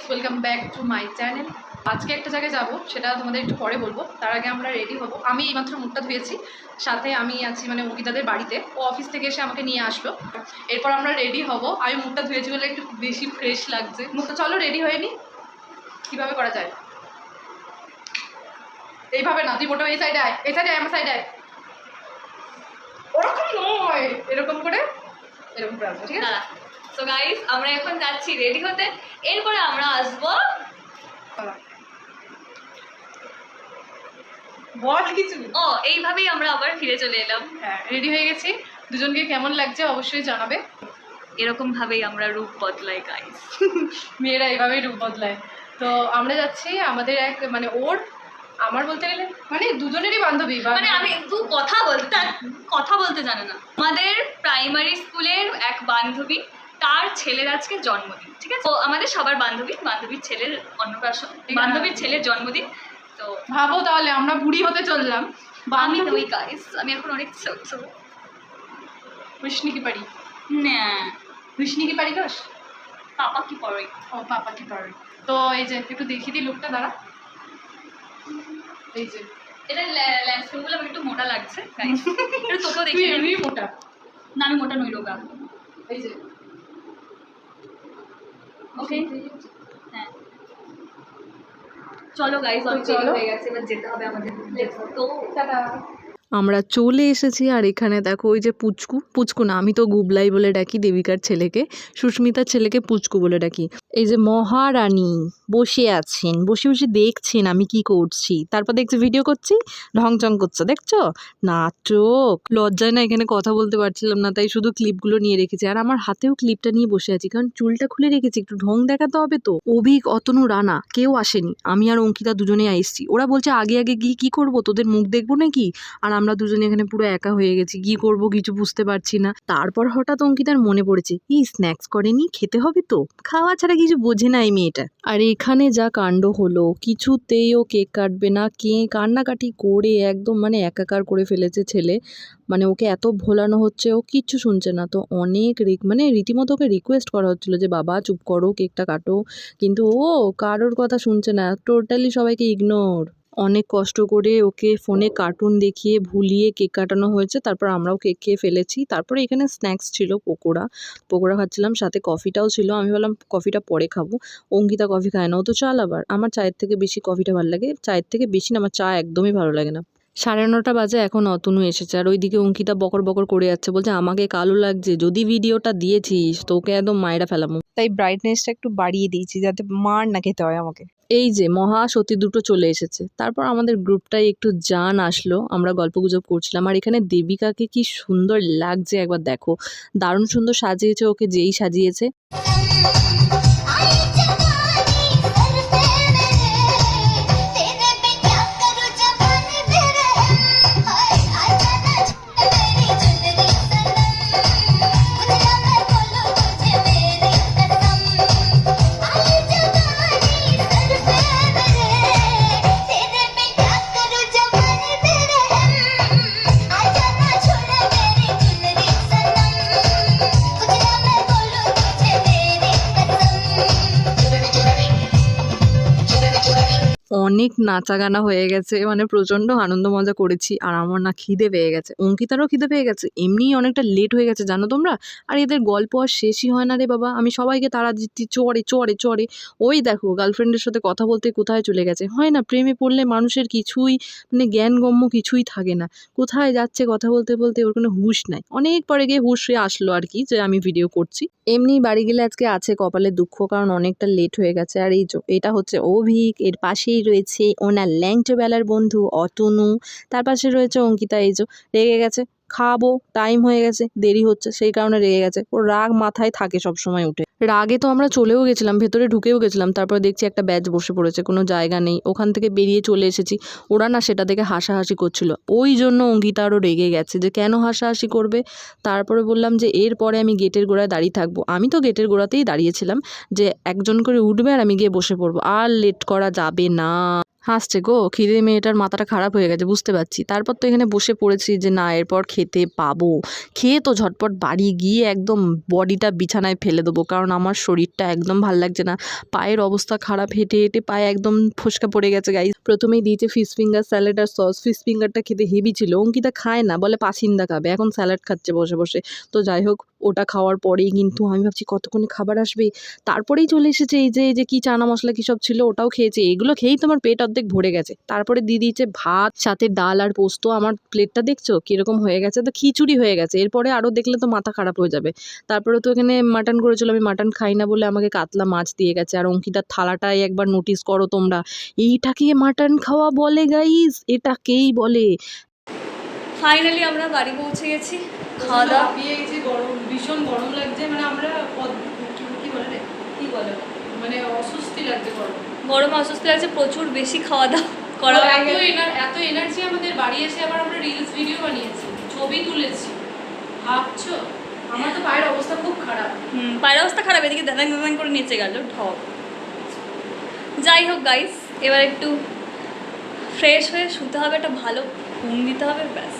Guys welcome back to my channel আজকে একটা জায়গায় যাব, সেটা তোমাদের একটু পরে বলব। তার আগে আমরা রেডি হব। আমি এইমাত্র মুখটা ধুয়েছি, সাথে আমি আছি মানে অঙ্কিতাদের বাড়িতে। ও অফিস থেকে এসে আমাকে নিয়ে আসলো। এরপর আমরা রেডি হব। আমি মুখটা ধুয়েছি বলে একটু বেশি ফ্রেশ লাগছে। মুখটা চলো রেডি হয়ে নি। কীভাবে করা যায়? এইভাবে না তুই মোটো এই সাইডে আয়। এই সাইডে আয়, আমার সাইডে আয়। ওরকম নয়। এরকম করে এরকম করে আসব ঠিক আছে? সো গাইস আমরা এখন যাচ্ছি রেডি হতে। এরপরে আমরা আসব বল কিছু ও এইভাবেই আমরা আবার ফিরে চলে এলাম। হ্যাঁ রেডি হয়ে গেছি। দুজনকে কেমন লাগছে অবশ্যই জানাবে। এরকম ভাবেই আমরা রূপ বদলাই গাইস মেয়েরা এভাবেই রূপ বদলায়। তো আমরা যাচ্ছি আমাদের এক মানে ওর আমার বলতে গেলে মানে দুজনেরই বান্ধবী মানে আমি দু কথা বলতে কথা বলতে জানে না। আমাদের প্রাইমারি স্কুলের এক বান্ধবী তার ছেলের আজকে জন্মদিন ঠিক আছে? ও আমাদের সবার বান্ধবী বান্ধবীর ছেলের অন্নপ্রাশন বান্ধবীর ছেলের জন্মদিন তো ভাবো তাহলে আমরা বুড়ি হতে চললাম। আমি তো বান্ধবী ওই গাইস আমি এখন অনেক ছোট কৃষ্ণি কি পারি না। কৃষ্ণি কি পারি দোষ পাপা কি পড়ে ও পাপা কি পারি তো এই যে একটু দেখিয়ে দিই লুকটা দাঁড়া। এই যে। এটা ল্যান্ডস্কেপগুলো আমার একটু মোটা লাগছে গাইস এটা তোকেও দেখি মোটা। না আমি মোটা নই রোগা। এই যে। ওকে হ্যাঁ চলো গাইস অনেক চলো। হয়ে গেছে এবার যেতে হবে আমাদের তো. টাটা আমরা চলে এসেছি আর এখানে দেখো ওই যে পুচকু। পুচকু না, আমি তো গুবলাই বলে ডাকি দেবিকার ছেলেকে। সুস্মিতার ছেলেকে পুচকু বলে ডাকি। এই যে মহারানী বসে আছেন, বসে বসে দেখছেন আমি কি করছি। তারপর দেখছি ভিডিও করছি ঢংচং করছে, দেখছ? নাটক। লজ্জায় না এখানে কথা বলতে পারছিলাম না, তাই শুধু ক্লিপগুলো নিয়ে রেখেছি। আর আমার হাতেও ক্লিপটা নিয়ে বসে আছি, কারণ চুলটা খুলে রেখেছি, একটু ঢং দেখাতে হবে তো। অভিক, অতনু, রানা, কেউ আসেনি। আমি আর অঙ্কিতা দুজনেই এসেছি। ওরা বলছে, আগে আগে গিয়ে কি করব? তোদের মুখ দেখব নাকি? আর আমরা দুজনে এখানে পুরো একা হয়ে গেছি, কি করব কিছু বুঝতে পারছি না। তারপর হঠাৎ অঙ্কিতার মনে পড়েছে, ই স্ন্যাক্স করেনি, খেতে হবে তো? খাওয়া ছাড়া কিছু বোঝে না এই মেয়েটা। আর এখানে যা কাণ্ড হলো, কিছুতেই ও কেক কাটবে না, কে কান্নাকাটি করে একদম মানে একাকার করে ফেলেছে ছেলে। মানে ওকে এত ভোলানো হচ্ছে, ও কিচ্ছু শুনছে না। তো অনেক মানে রীতিমতো ওকে রিকোয়েস্ট করা হচ্ছিল যে, বাবা, চুপ করো, কেকটা কাটো। কিন্তু ও কারোর কথা শুনছে না টোটালি সবাইকে ইগনোর অনেক কষ্ট করে ওকে ফোনে কার্টুন দেখিয়ে ভুলিয়ে কেক কাটানো হয়েছে। তারপর আমরাও কেক খেয়ে ফেলেছি। তারপরে এখানে স্ন্যাক্স ছিল, পকোড়া। পকোড়া খাচ্ছিলাম, সাথে কফিটাও ছিল। আমি বললাম কফিটা পরে খাব। অঙ্কিতা কফি খায় না, ও তো চাল আবার। আমার চায়ের থেকে বেশি কফিটা ভালো লাগে। চায়ের থেকে বেশি না, আমার চা একদমই ভালো লাগে না। সাড়ে নটা বাজে, এখন অতনু এসেছে। আর ওইদিকে অঙ্কিতা বকর বকর করে যাচ্ছে। বলছে, আমাকে কালো লাগছে। যদি ভিডিওটা দিয়েছিস, তোকে একদম মায়েরা ফেলামো তাই ব্রাইটনেসটা একটু বাড়িয়ে দিয়েছি, যাতে মার না খেতে হয় আমাকে। এই যে মহা সতী দুটো চলে এসেছে। তারপর আমাদের গ্রুপটাই একটু জান আসলো, আমরা গল্প গুজব করছিলাম। আর এখানে দেবিকাকে কি সুন্দর লাগছে একবার দেখো। দারুণ সুন্দর সাজিয়েছে ওকে যেই সাজিয়েছে। অনেক নাচা গানা হয়ে গেছে মানে প্রচণ্ড আনন্দ মজা করেছি আর আমার না খিদে পেয়ে গেছে। অঙ্কিতারও খিদে পেয়ে গেছে। এমনিই অনেকটা লেট হয়ে গেছে, জানো তোমরা? আর এদের গল্প আর শেষই হয় না রে বাবা। আমি সবাইকে তারা দিচ্ছি, চড়ে চড়ে চড়ে। ওই দেখো গার্লফ্রেন্ডের সাথে কথা বলতে কোথায় চলে গেছে? হয় না, প্রেমে পড়লে মানুষের কিছুই মানে জ্ঞানগম্য কিছুই থাকে না। কোথায় যাচ্ছে কথা বলতে বলতে ওর কোনো হুঁশ নাই। অনেক পরে গিয়ে হুঁশ হয়ে আসলো আর কি, যে আমি ভিডিও করছি। এমনি বাড়ি গেলে আজকে আছে কপালে দুঃখ, কারণ অনেকটা লেট হয়ে গেছে। আর এই এটা হচ্ছে অভিক, এর পাশেই রয়েছে ওনার ল্যাংটো বেলার বন্ধু অতনু। তার পাশে রয়েছে অঙ্কিতা। যে রেগে গেছে। খাব টাইম হয়ে গেছে, দেরি হচ্ছে, সেই কারণে রেগে গেছে। ওর রাগ মাথায় থাকে সব সময় উঠে। রাগে তো আমরা চলেও গেছিলাম, ভেতরে ঢুকেও গেছিলাম, তারপর দেখছি একটা ব্যাচ বসে পড়েছে, কোনো জায়গা নেই। ওখান থেকে বেরিয়ে চলে এসেছি। ওরা না সেটা দেখে হাসাহাসি করছিল। ওই জন্য অঙ্কিতা আরও রেগে গেছে যে, কেন হাসাহাসি করবে? তারপরে বললাম যে এরপরে আমি গেটের গোড়ায় দাঁড়িয়ে থাকব। আমি তো গেটের গোড়াতেই দাঁড়িয়েছিলাম যে, একজন করে উঠবে আর আমি গিয়ে বসে পড়ব। আর লেট করা যাবে না। হাসছে, গো, খিদে মেয়েটার মাথাটা খারাপ হয়ে গেছে, বুঝতে পারছি। তারপর তো এখানে বসে পড়েছি যে, না, এরপর খেতে পাবো। খেয়ে তো ঝটপট বাড়ি গিয়ে একদম বডিটা বিছানায় ফেলে দেবো, কারণ আমার শরীরটা একদম ভালো লাগছে না। পায়ের অবস্থা খারাপ, হেঁটে হেঁটে পায়ে একদম ফোসকা পড়ে গেছে গাই প্রথমেই দিয়েছে ফিশ ফিঙ্গার স্যালাড আর সস ফিশ ফিঙ্গারটা খেতে হেভি ছিল, অঙ্কিতা খায় না, বলে পাসিন্দা খাবে, এখন স্যালাড খাচ্ছে বসে বসে। তো যাই হোক ওটা খাওয়ার পরেই কিন্তু আমি ভাবছি কতক্ষণে খাবার আসবে। তারপরেই চলে এসেছে এই যে এই যে কি চানা মশলা কী সব ছিল ওটাও খেয়েছে। এগুলো খেয়েই তোমার পেট অর্ধেক ভরে গেছে। তারপরে দিয়ে দিয়েছে ভাত, সাথে ডাল আর পোস্ত আমার প্লেটটা দেখছ? কীরকম হয়ে গেছে? তো খিচুড়ি হয়ে গেছে। এরপরে আরও দেখলে তো মাথা খারাপ হয়ে যাবে। তারপরে তো এখানে মাটন করেছিল, আমি মাটন খাই না বলে আমাকে কাতলা মাছ দিয়ে গেছে। আর অঙ্কিতার থালাটাই একবার নোটিস করো তোমরা। এইটাকে মাটন খাওয়া বলে গাইস এটাকেই বলে? ফাইনালি আমরা বাড়ি পৌঁছে গেছি। খাওয়া দাওয়া গরম ভীষণ গরম লাগছে মানে আমরা কি- বলে কি বলে? মানে অস্বস্তি লাগছে গরম। গরমে অসুস্থ লাগছে প্রচুর বেশি খাওয়া দাওয়া করা এত এত এনার্জি আমাদের বাড়ি এসে আবার আমরা রিলস ভিডিও বানিয়েছি ছবি তুলেছি। ভাবছ? আমার তো পায়ের অবস্থা খুব খারাপ। হুম পায়ের অবস্থা খারাপ এদিকে দাদাং দাদাং করে নিচে গেল ঢপ। যাই হোক গাইস এবার একটু ফ্রেশ হয়ে শুতে হবে একটা ভালো ঘুম দিতে হবে ব্যাস।